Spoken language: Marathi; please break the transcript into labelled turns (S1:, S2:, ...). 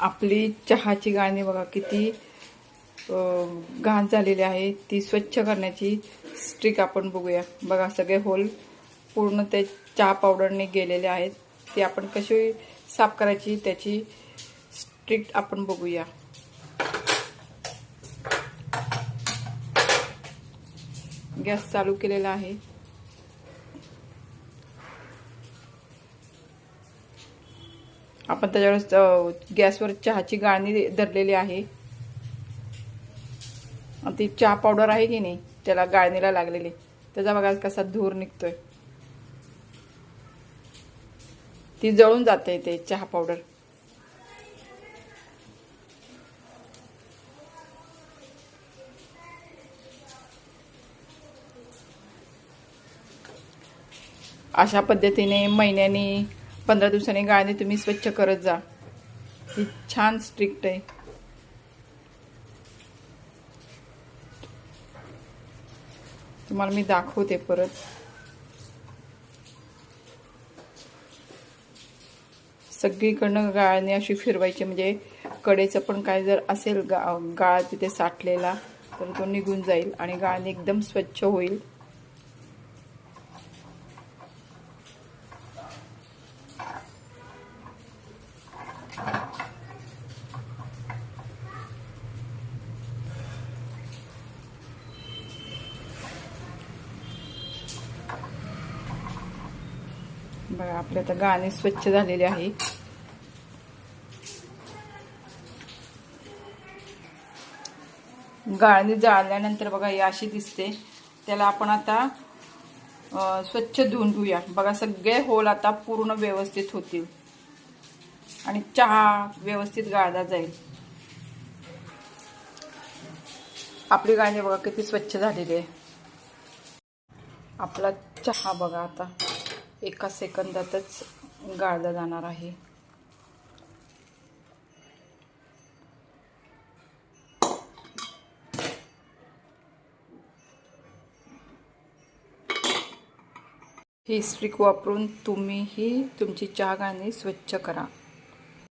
S1: आपली चहाची गाळणी बघा किती घाण झालेली आहे. ती स्वच्छ करण्याची स्ट्रिक आपण बघूया. बघा सगळे होल पूर्ण ते चहा पावडरने गेलेले आहेत. ती आपण कशी साफ करायची त्याची स्ट्रिक आपण बघूया. गॅस चालू केलेला आहे. आपण त्याच्यावर गॅसवर चहाची गाळणी धरलेली आहे. ती चहा पावडर आहे की नाही त्याला गाळणीला लागलेली. त्याचा बघा कसा धूर निघतोय. ती जळून जाते ते चहा पावडर. अशा पद्धतीने महिन्यानी पंधरा दिवसांनी गाळणी तुम्ही स्वच्छ करत जा. ही छान स्ट्रिक्ट आहे. तुम्हाला मी दाखवते परत. सगळीकडनं गाळणी अशी फिरवायची म्हणजे कडेचं पण काय जर असेल गा गाळ तिथे साठलेला तर तो निघून जाईल आणि गाळणी एकदम स्वच्छ होईल. बघा आपले आता गाणे स्वच्छ झालेले आहे गाळणी जाळल्यानंतर बघा ही अशी दिसते. त्याला आपण आता स्वच्छ धुवून घेऊया. बघा सगळे होल आता पूर्ण व्यवस्थित होतील. आणि चहा व्यवस्थित गाळला जाईल. आपली गाळणी बघा किती स्वच्छ झालेली आहे. आपला चहा बघा आता. एका सेकंदातच गाळला जाणार आहे. ही स्ट्रिक वापरून तुम्हीही तुमची चहा गाणी स्वच्छ करा.